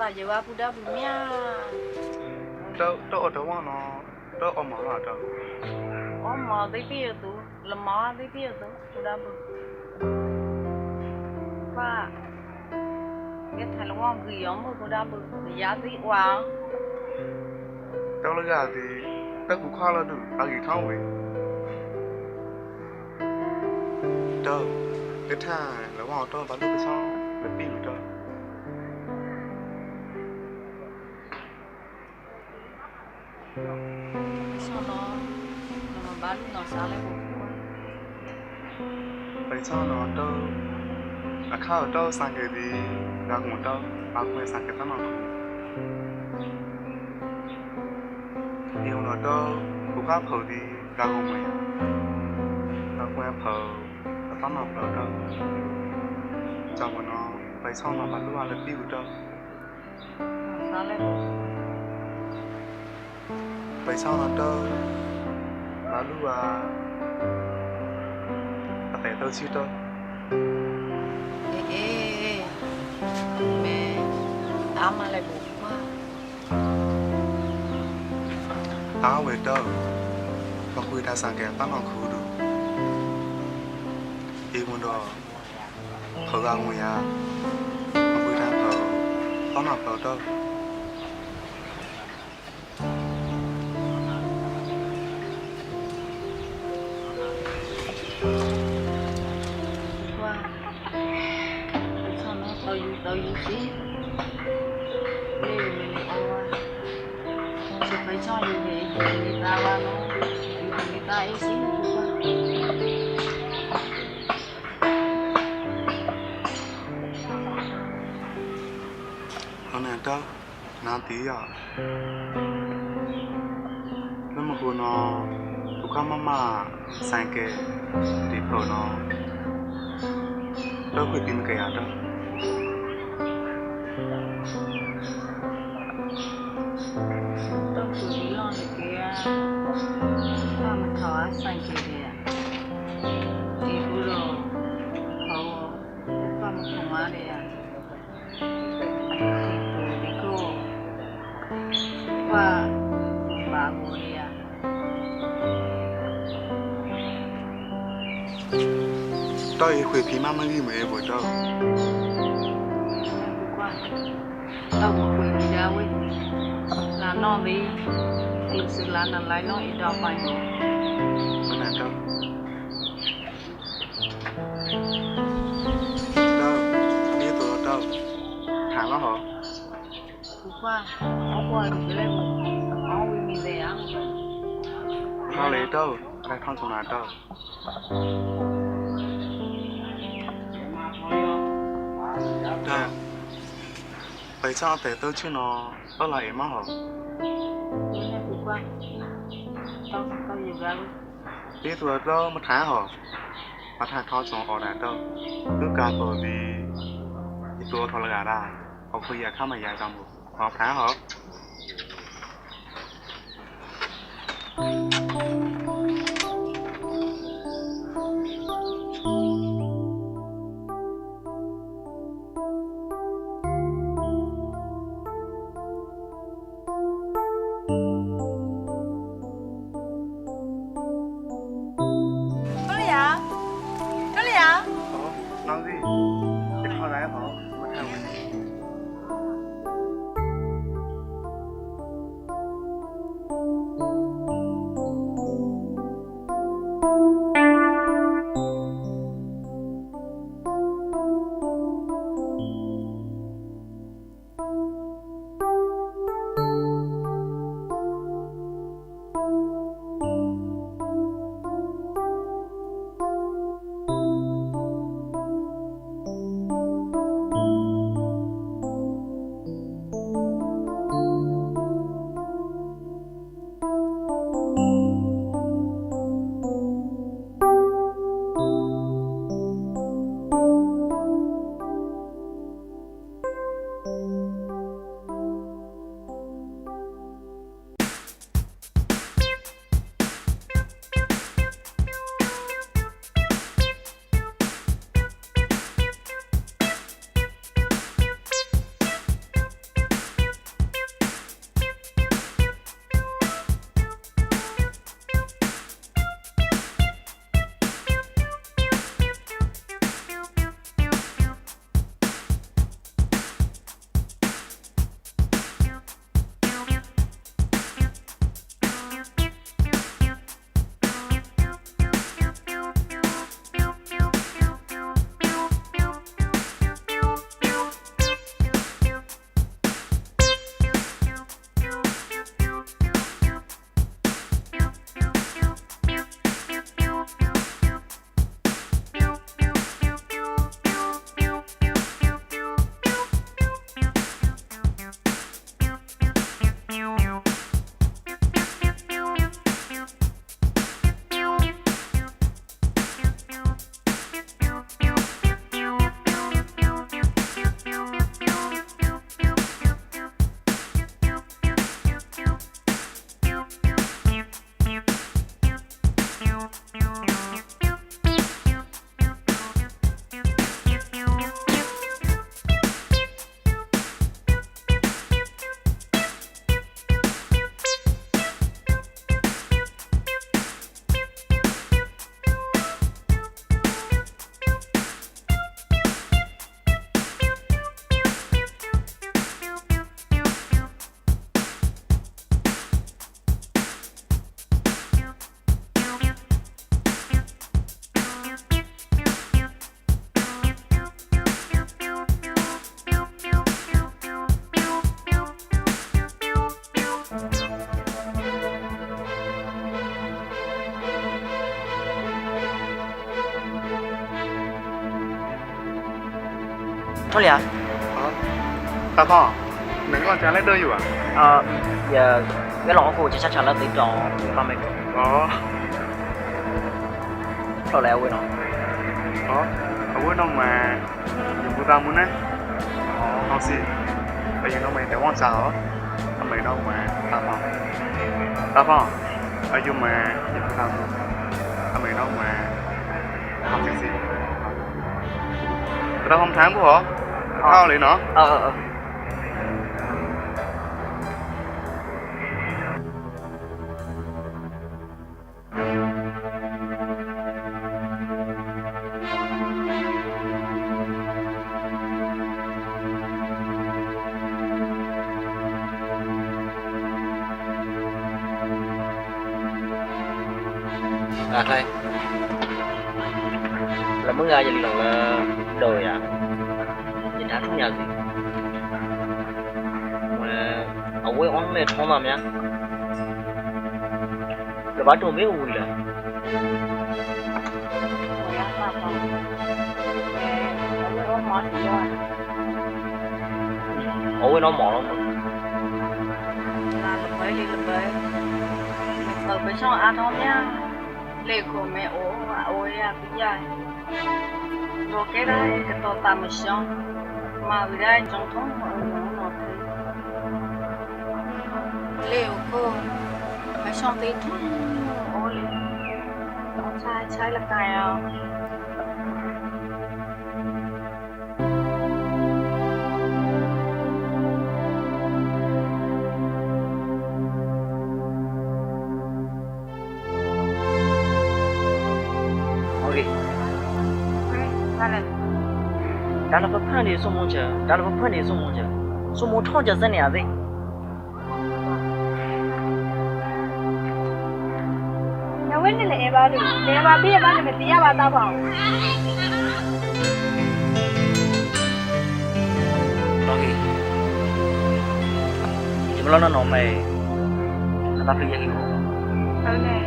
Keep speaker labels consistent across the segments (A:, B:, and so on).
A: တာရဝပူတာဘူးမြာ
B: တော့တော့တော့နော်တော့အမလာတော့
A: အော်မသိပြရသူလမသိပြရသူပူတာဘူးပါကဲထလဝငီယောမပူတာဘူးရာသိဝါ
B: တော့လည်းရသည်တက်ကူခါလာတော့အကြီးထောင်းဝေတော့တထိုင်လောတော့ဘာလို့ပဆောင်မပြီး
A: စားလို
B: က်ဖို့ပရိချောင်းတော်တော့အခါတော့စံခဲ့ပြီးဒါကတော့ဘာခွဲစံခဲ့တယ်နော်ဒီတော့တော့ကိုကဖို့ဒီဒါကမွေးဘာခွဲဖို့အပမောက်တော့တော့ကြောင့်မနော်ပရိချောင်းတော်မလို့ရလည်းပြီးတော့
A: စားလို
B: က်ပရိချော
A: င်းတော် မလဲဘူးကွာ
B: အားဝဲတော့ပကွေတာဆိုင်ကတမန်ခူတို့အေဝန်တော့ခေါ်ကငွေရမပွေး
A: ယူတော်ယူစီလေမီအောဝါစပိုင်ချောင်းယူနေဒီတာဝါနော်ဒီတာအေးစီကွာ
B: ဟောနေတော့နာတီးရလမခုနော်ဒုက္ခမမဆိုင်ကဒီပေါ်နော်တော့ခွေတင်ကြရတော့
A: တော့
B: 也会凭
A: 妈妈的美不着。到我回你家喂，那那没，那是那那来那一
B: 道饭。不难道？到，你多到，谈
A: 了好。不管，我管不来，我为你
B: 这样。那来到，来看从哪到？白家白都去呢，二来也蛮好。今天不管，到到一边了。你说到没谈好，把谈好从二来到，都干到的，一多
A: 拖了干啦，我可
B: 以看嘛也干不，好谈好。 อะไร
C: อะค
B: รับต不了。啊，大炮，能够加อ
C: 都有啊。呃，也也老苦，就像吃
B: 了
C: 这种方便面。哦。
B: 老来味道。哦，味道嘛，有不大么呢？哦，好吃。ไม่หลอกกูจปยังต้องไปแต่ว่าสาวทำไมน้องมาตาพ่อตาพ่ออายุมาอ
C: ยู่ตามทำไมน้องมาทำจริงๆเราทำถางกูเหร
A: อ 好，林总。啊啊啊！இந்த பாட்டு உண்மையே
C: ஊர்ல ôi nó mỏ lắm
A: là lúc mới đi lúc mới mình sợ xong ăn thôi nhá lệ của mẹ ố ôi à cái đồ cái đây cái to tạm một xong mà ở đây trong thống mọi người nó nó cô phải xong tí Oley. Đó sai sai là tài à. Dalam apa pun dia semua je,
C: dalam
A: apa pun
C: dia semua je. Semua thong je sini azik. ချာဒါလည်းဖန်နေစုံမချာစုံမထောင်းချစနေရသေး
D: နဝင်းနဲ့လည်းအဲပါလို့နေပါပြည့်ပါနဲ့မတရားပါတော့ပါဘူး
C: ok ဒီမလို့နော်မဲဒါပြည့်ရည်
D: ဟုတ်နဲ့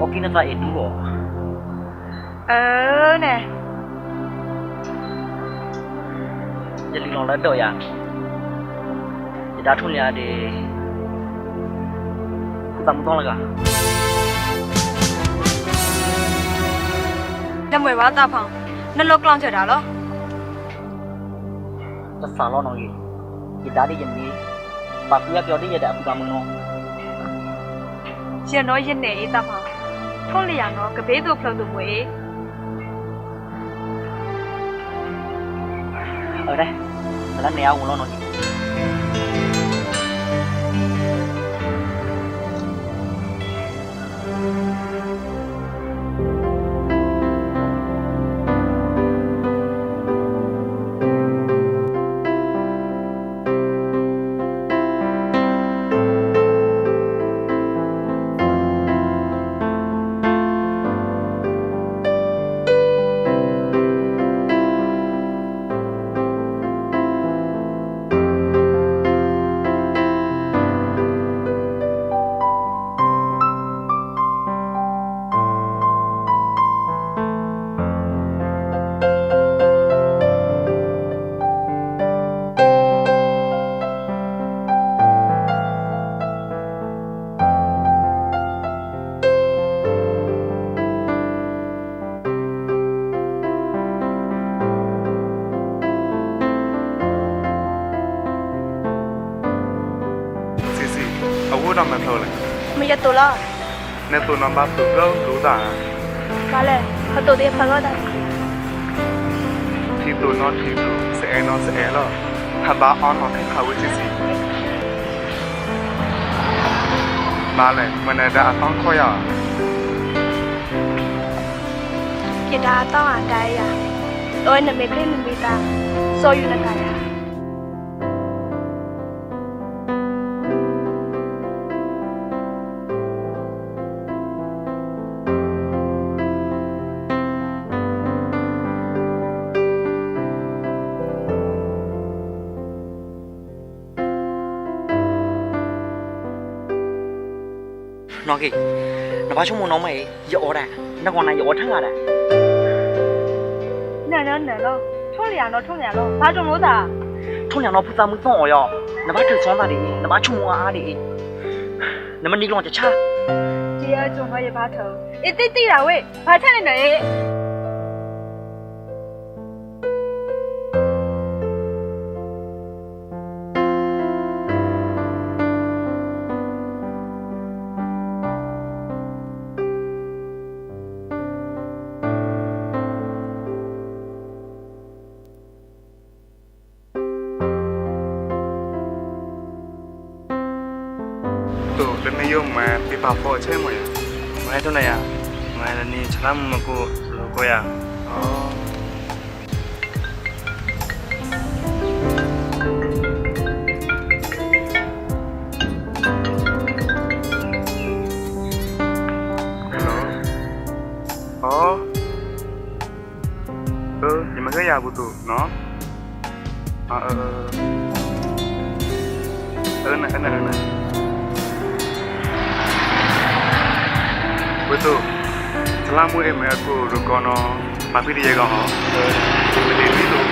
C: ok နတာအတူရော
D: အဲနဲ့
C: ရလီလောလည်းတော့ရဒါထုံးရတဲ့ တမ်တော့လက
D: လက်မွေပါတော့ဖောင်းနှလုံးကလောင်ချတာလော
C: တဆာလောနော်ကြီးဒီဒါဒီယမီပါပြပြောတဲ့ရတဲ့အပူကမနော
D: ရှင်တော့ရစ်နေအေးတော့ဖောင်းထုံးလျာတော့ကဘေးတို့ဖလို့တို့မွေ
C: ở đây là nèo của nó nó
B: စီ มีจะตัวรอด
D: ในตัว
B: นำบาสุดเริ่ม
D: รู้จักมาเลยเขาตัวเดียวพลก็ได้
B: ทีตัวน้องทีตัเสียนอนเสียหรอฮับ้าออนของที่เขาวิจิสิมาเลยมันจะได้ต้องคอยอะ
D: กี่ดาต้อ
C: งอ่านไอะโดยหนึ่งเมตร
D: หนึ่งมีตาโซอยู่นั่นไง
C: နော်ကေနဘာချုံမနော်မေရောတာနကောနာရောထန်ကတာနာနော်နာနော်ထုံးလျာနော်ထုံးလျာ
D: နော်ဘာတုံလို့တာထုံးလျာနော်ဖူစာမှုသွန်အော်ရောန
B: ဘာထုံးစွမ်းတာဒီနဘာချုံမ
E: အားဒီနမနီကောင်ချာချာ
B: ဒီအကျုံမရဘာထုံးအေးတိတ်တိတာဝေးဘာထက်နေနော် เนาะเออเออเออนะเออนะเออนะบุตุสล Betul. Selama ini aku rukono, tapi dia kau, dia beli itu.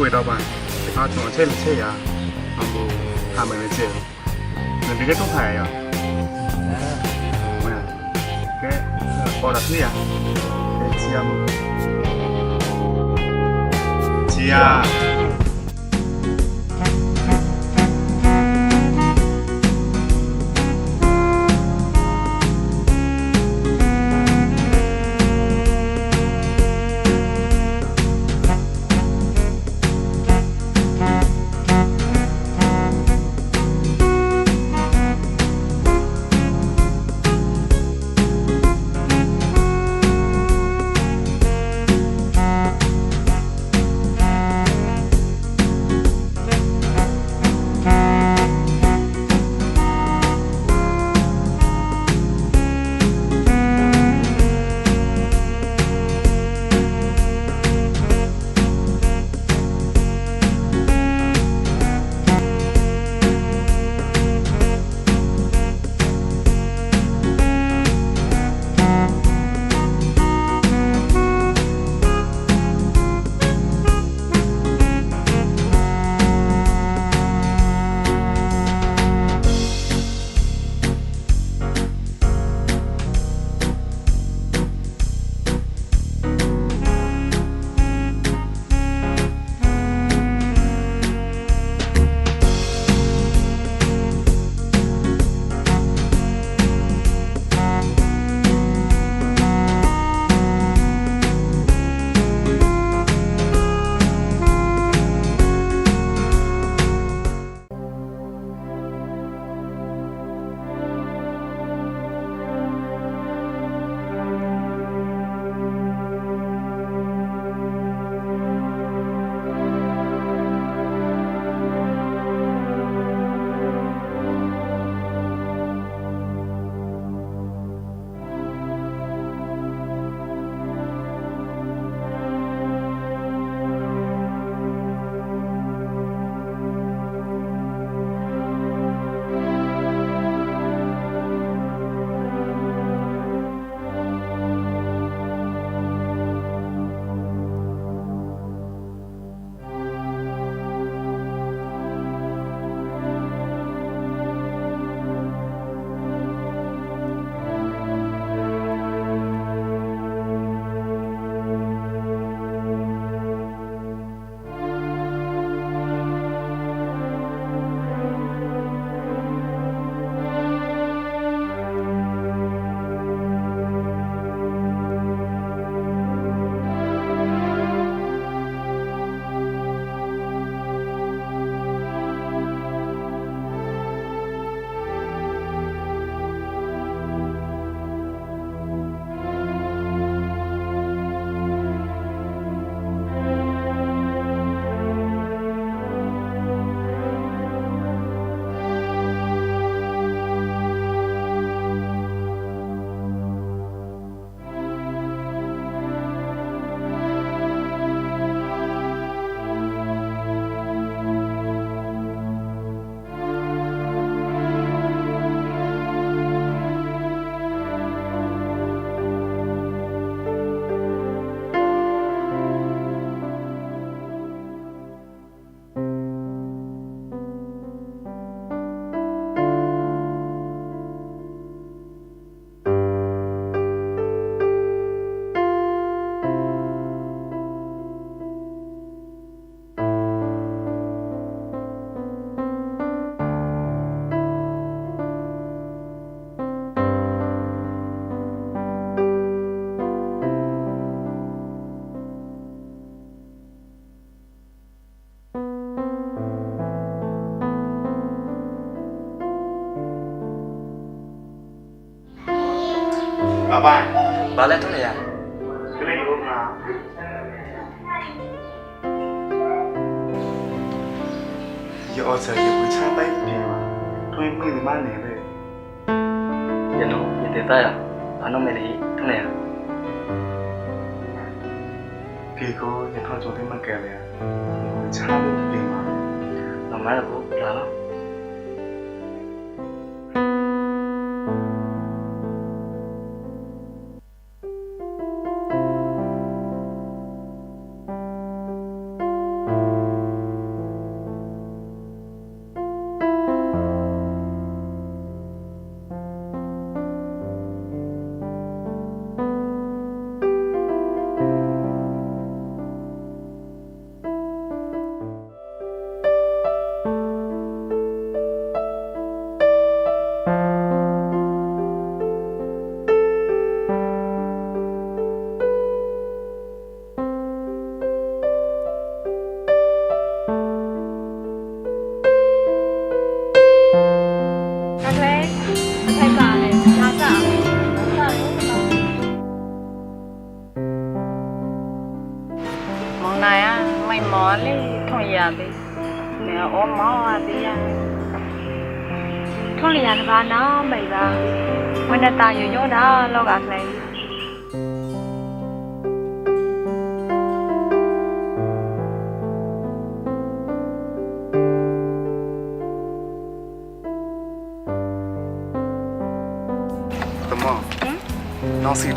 B: 为到吧，啊，种菜没菜呀，然后他们没菜，那这个种菜呀，我呀，给包了水呀，给鸡呀，
E: 鸡呀。 ထွ
B: င်းမိမနေလေ
E: ရနော်ရတဲ့သားရဘာလို့မဲလေးထုံးနေရ
B: ဒီကိုရထောက်ကြတဲ့မကဲလေချာလို့ပြင်မှာ
E: မ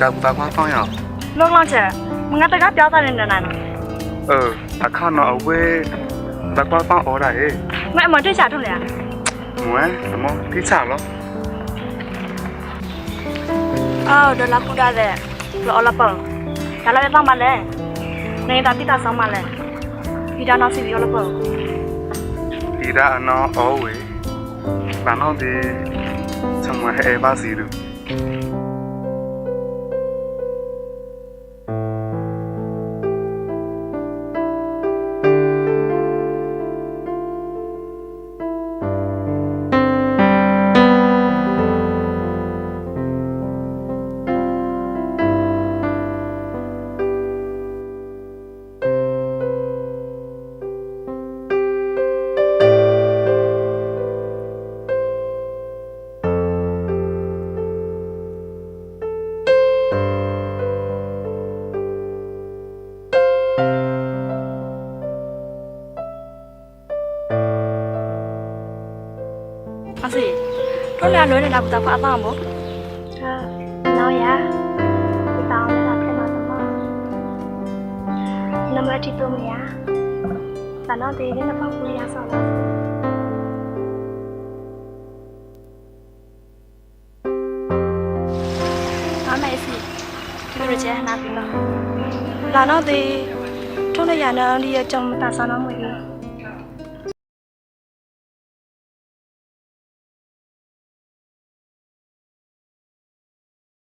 D: တာကူတာကွာ
B: ဖောင်းရအောင်
D: လောကလောက်ချက်မငါတကပြောသားနေတဲ့နာနော်
B: เออအခါနော်အဝဲတကွာဖောင်းအော်တာဟဲ့
D: မအမတွေ့ချထုံးလျာ
B: မွဲတမောတိချလော
D: အော်ဒေါ်လာပူတာတဲ့လောအလပံဒါလည်းတော့မလဲနေတာတိတာဆောင်မလဲဒီတော့နောက်စီပြီးအလပံ
B: ဒီဒါအနော်အော်ဝေဘာနော်ဒီချမဟဲဘာစီရူ
D: အ ထုံးလျာလွဲနေတာပူတာဖာတော့မို့အာနော်ယာဒီတောင်းနေတာဖြစ်မှာတော့နံပါတ်တီတော့မရဒါတော့ဒီနေ့တော့ပူရဆောင်ပါအမေစီဒီလိုချေနာပြီလားလာတော့ဒီထုံးလျာနော်ဒီအကြောင်းမတာဆောင်တော့မွေ